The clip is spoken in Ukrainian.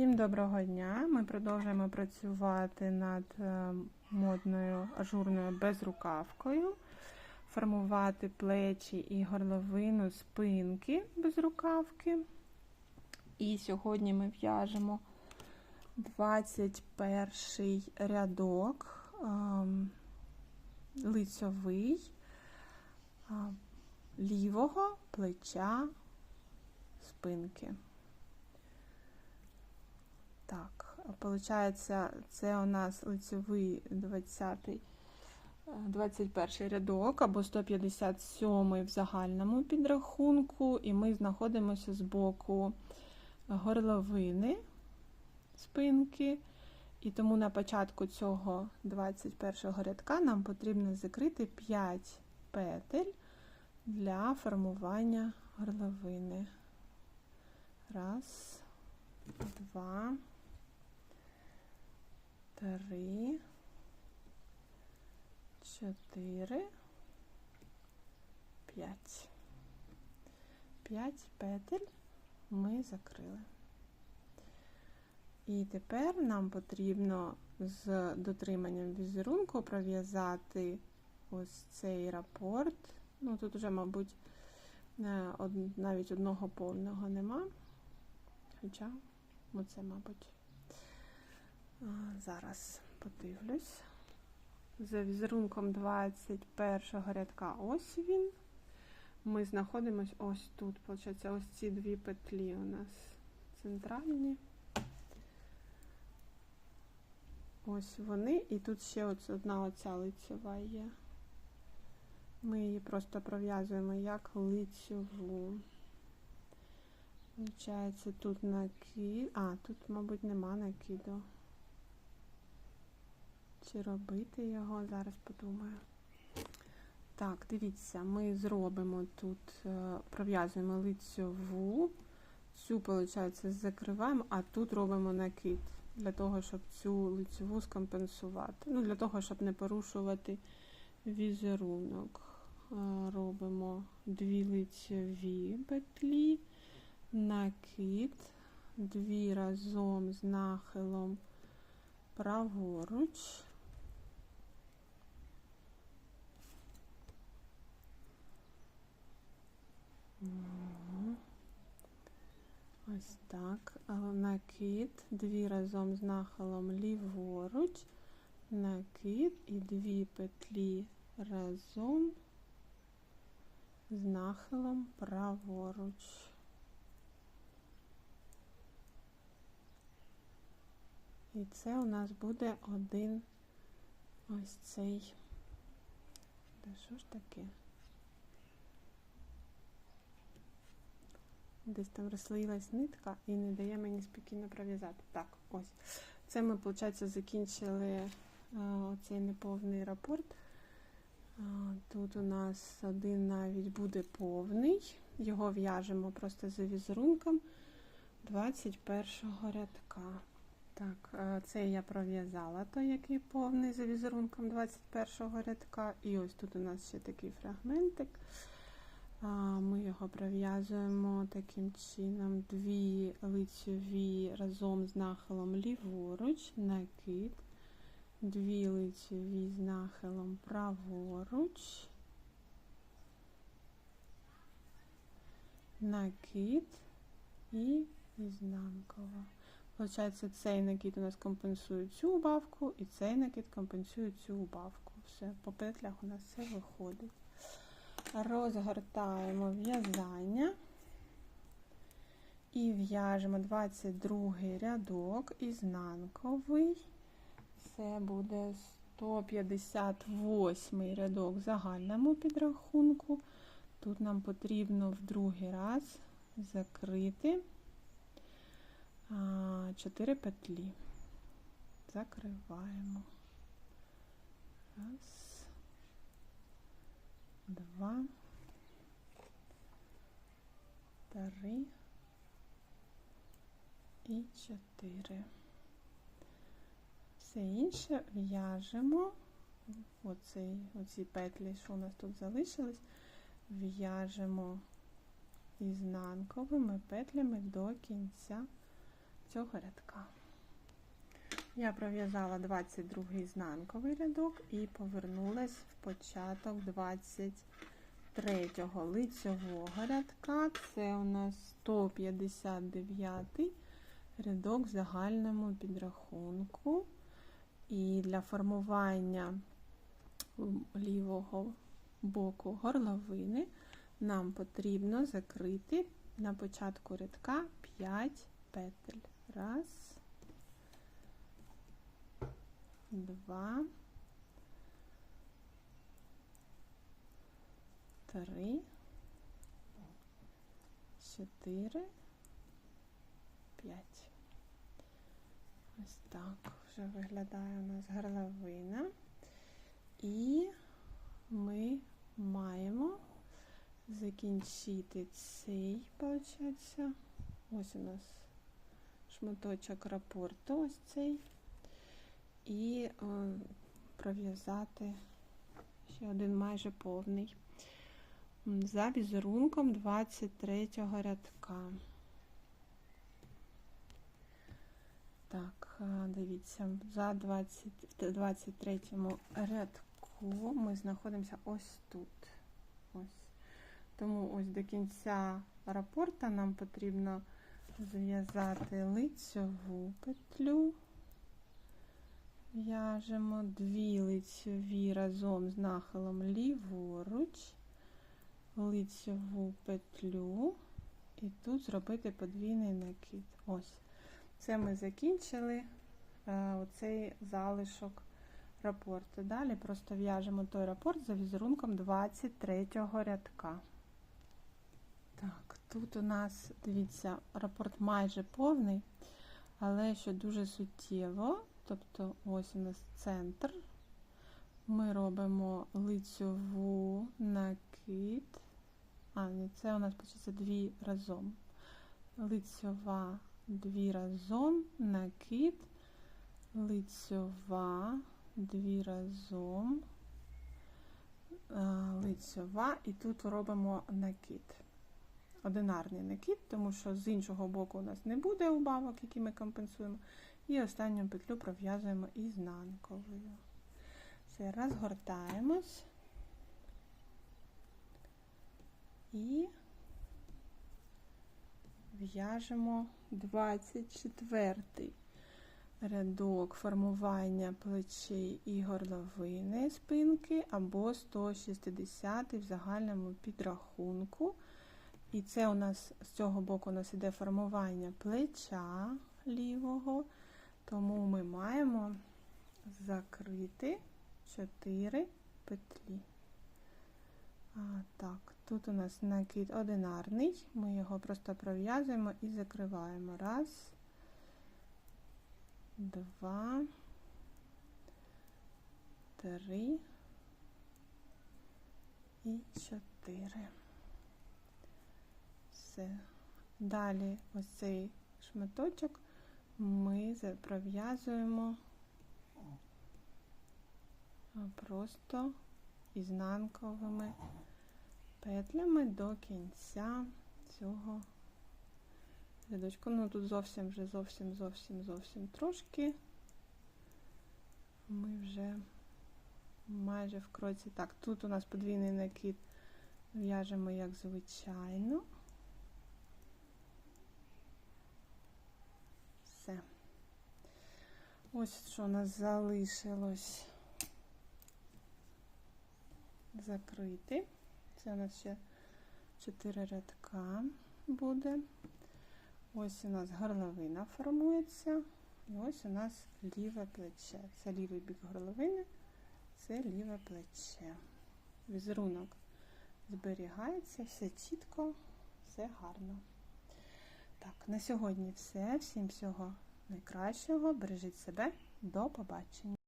Всім доброго дня! Ми продовжуємо працювати над е, модною ажурною безрукавкою, формувати плечі і горловину спинки безрукавки. І сьогодні ми в'яжемо 21 рядок ем, лицьовий лівого плеча спинки. Виходить, це у нас лицьовий 20, 21 рядок або 157 в загальному підрахунку, і ми знаходимося з боку горловини спинки. І тому на початку цього 21 рядка нам потрібно закрити 5 петель для формування горловини. Раз, два три, чотири, п'ять. П'ять петель ми закрили. І тепер нам потрібно з дотриманням візерунку пров'язати ось цей рапорт. Ну, тут вже, мабуть, навіть одного повного нема. Хоча, оце, мабуть. Зараз подивлюсь. За візерунком 21 рядка ось він. Ми знаходимося ось тут. Виходить, ось ці дві петлі у нас центральні. Ось вони, і тут ще одна оця лицьова є. Ми її просто пров'язуємо як лицьову. Получається, тут накид. А, тут, мабуть, нема накиду. Чи робити його, зараз подумаю. Так, дивіться, ми зробимо тут, е, пров'язуємо лицьову, цю, виходить, закриваємо, а тут робимо накид, для того, щоб цю лицьову скомпенсувати. Ну, для того, щоб не порушувати візерунок. Е, робимо дві лицьові петлі, накид, дві разом з нахилом праворуч. Ось так. Накид, дві разом з нахилом ліворуч, накид і дві петлі разом з нахилом праворуч. І це у нас буде один ось цей. Де що ж таке? Десь там розслоїлась нитка і не дає мені спокійно пров'язати. Так, ось. Це ми, виходить, закінчили цей неповний рапорт. Тут у нас один навіть буде повний. Його в'яжемо просто за візерунком 21 рядка. Так, це я пров'язала той, який повний за візерунком 21 рядка. І ось тут у нас ще такий фрагментик. Ми його пров'язуємо таким чином. Дві лицьові разом з нахилом ліворуч, накид, дві лицьові з нахилом праворуч, накид. І ізнанкова. Получається, цей накид у нас компенсує цю убавку, і цей накид компенсує цю убавку. Все, по петлях у нас все виходить розгортаємо в'язання і в'яжемо 22 рядок ізнанковий. Це буде 158 рядок загальному підрахунку. Тут нам потрібно в другий раз закрити 4 петлі. Закриваємо. Раз два, три і чотири. Все інше в'яжемо оці, оці петлі, що у нас тут залишились, в'яжемо ізнанковими петлями до кінця цього рядка. Я пров'язала 22 ізнанковий рядок і повернулась в початок 23 лицьового рядка. Це у нас 159 рядок в загальному підрахунку. І для формування лівого боку горловини нам потрібно закрити на початку рядка 5 петель. Раз, два, три, чотири, п'ять. Ось так вже виглядає у нас горловина. І ми маємо закінчити цей, виходить, ось у нас шматочок рапорту, ось цей, і е, пров'язати ще один майже повний за візерунком 23 рядка. Так, е, дивіться, за 20, 23 рядку ми знаходимося ось тут. Ось. Тому ось до кінця рапорта нам потрібно зв'язати лицьову петлю. В'яжемо дві лицьові разом з нахилом ліворуч, лицьову петлю, і тут зробити подвійний накид. Ось. Це ми закінчили е, оцей залишок рапорту. Далі просто в'яжемо той рапорт за візерунком 23 рядка. Так, тут у нас, дивіться, рапорт майже повний, але що дуже суттєво, тобто ось у нас центр. Ми робимо лицьову накид. А, ні, це у нас початься дві разом. Лицьова дві разом, накид, лицьова, дві разом, лицьова, і тут робимо накид. Одинарний накид, тому що з іншого боку у нас не буде убавок, які ми компенсуємо. І останню петлю пров'язуємо ізнанковою. Все, розгортаємось і в'яжемо 24 рядок формування плечей і горловини спинки або 160 в загальному підрахунку. І це у нас з цього боку у нас іде формування плеча лівого, тому ми маємо закрити 4 петлі. А, Так, тут у нас накид одинарний, ми його просто пров'язуємо і закриваємо. Раз, два, три і чотири. Все. Далі ось цей шматочок ми пров'язуємо просто ізнанковими петлями до кінця цього рядочку. Ну тут зовсім вже зовсім зовсім зовсім трошки. Ми вже майже в кроці. Так, тут у нас подвійний накид в'яжемо як звичайно. Все. Ось що у нас залишилось закрити. Це у нас ще 4 рядка буде. Ось у нас горловина формується. І ось у нас ліве плече. Це лівий бік горловини, це ліве плече. Візерунок зберігається, все чітко, все гарно. Так, на сьогодні все. Всім всього найкращого. Бережіть себе. До побачення.